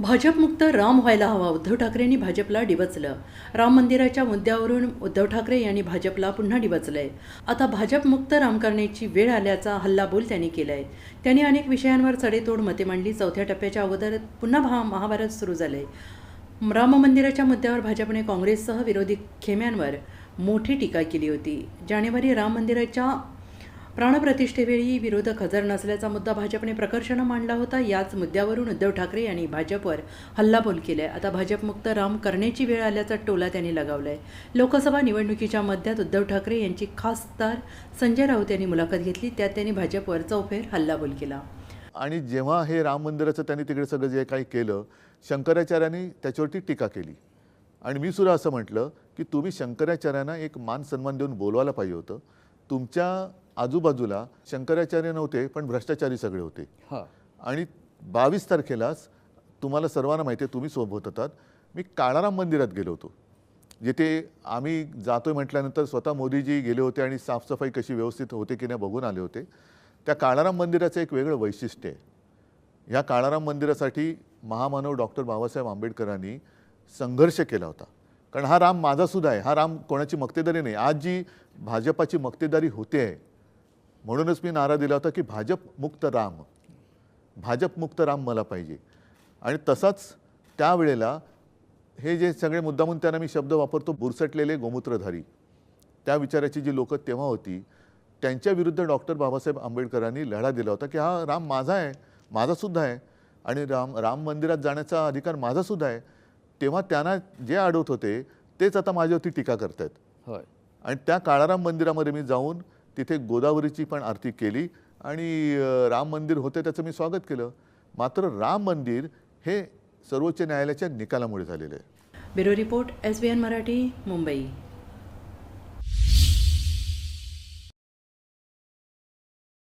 भाजपमुक्त राम व्हायला हवा उद्धव ठाकरेंनी भाजपला डिवचलं. राम मंदिराच्या मुद्द्यावरून उद्धव ठाकरे यांनी भाजपला पुन्हा डिवचलंय. आता भाजपमुक्त राम करण्याची वेळ आल्याचा हल्लाबोल त्यांनी केलाय. त्यांनी अनेक विषयांवर चढेतोड मते मांडली. चौथ्या टप्प्याच्या अगोदर पुन्हा भा महाभारत सुरू झालंय. राम मंदिराच्या मुद्द्यावर भाजपने काँग्रेससह विरोधी खेम्यांवर मोठी टीका केली होती. जानेवारी राम मंदिराच्या प्राणप्रतिष्ठेवेळी विरोधक हजर नसल्याचा मुद्दा भाजपने प्रकर्षानं मांडला होता याच मुद्द्यावरून उद्धव ठाकरे यांनी भाजपवर हल्लाबोल केलाय. आता भाजपमुक्त राम करण्याची वेळ आल्याचा टोला त्यांनी लगावलाय. लोकसभा निवडणुकीच्या मध्यात उद्धव ठाकरे यांची खासदार संजय राऊत यांनी मुलाखत घेतली त्यात त्यांनी भाजपवर चौफेर हल्लाबोल केला. आणि जेव्हा हे राम मंदिराचं त्यांनी तिकडे सगळं जे काही केलं शंकराचार्यांनी त्याच्यावरती टीका केली. आणि मी सुद्धा असं म्हटलं की तुम्ही शंकराचार्यांना एक मान सन्मान देऊन बोलवायला पाहिजे होतं. तुमच्या आजूबाजूला शंकराचार्य नव्हते पण भ्रष्टाचारी सगळे होते. हा. आणि बावीस तारखेलाच तुम्हाला सर्वांना माहिती आहे तुम्ही सोबत होतात मी काळाराम मंदिरात गेलो होतो. जिथे आम्ही जातोय म्हटल्यानंतर स्वतः मोदीजी गेले होते आणि साफसफाई कशी व्यवस्थित होते की नाही बघून आले होते. त्या काळाराम मंदिराचं एक वेगळं वैशिष्ट्य आहे. ह्या काळाराम मंदिरासाठी महामानव डॉक्टर बाबासाहेब आंबेडकरांनी संघर्ष केला होता. कारण हा राम माझा सुद्धा आहे. हा राम कोणाची मक्तेदारी नाही. आज जी भाजपाची मक्तेदारी होते आहे म्हणूनच मी नारा दिला होता की भाजप मुक्त राम. भाजप मुक्त राम मला पाहिजे. आणि तसाच त्यावेळेला हे जे सगळे मुद्दामून त्यांना मी शब्द वापरतो बुरसटलेले गोमूत्रधारी. त्या विचाराची जी लोकं तेव्हा होती त्यांच्या विरुद्ध डॉक्टर बाबासाहेब आंबेडकरांनी लढा दिला होता की हा राम माझा आहे माझासुद्धा आहे. आणि राम राम मंदिरात जाण्याचा अधिकार माझासुद्धा आहे. तेव्हा त्यांना जे अडवत होते तेच आता माझ्यावरती टीका करतायत. होय. आणि त्या काळाराम मंदिरामध्ये मी जाऊन तिथे गोदावरीची पण आरती केली आणि राम मंदिर होते त्याचं मी स्वागत केलं. मात्र राम मंदिर हे सर्वोच्च न्यायालयाच्या निकालामुळे झालेलं आहे. Bureau report S B N Marathi Mumbai.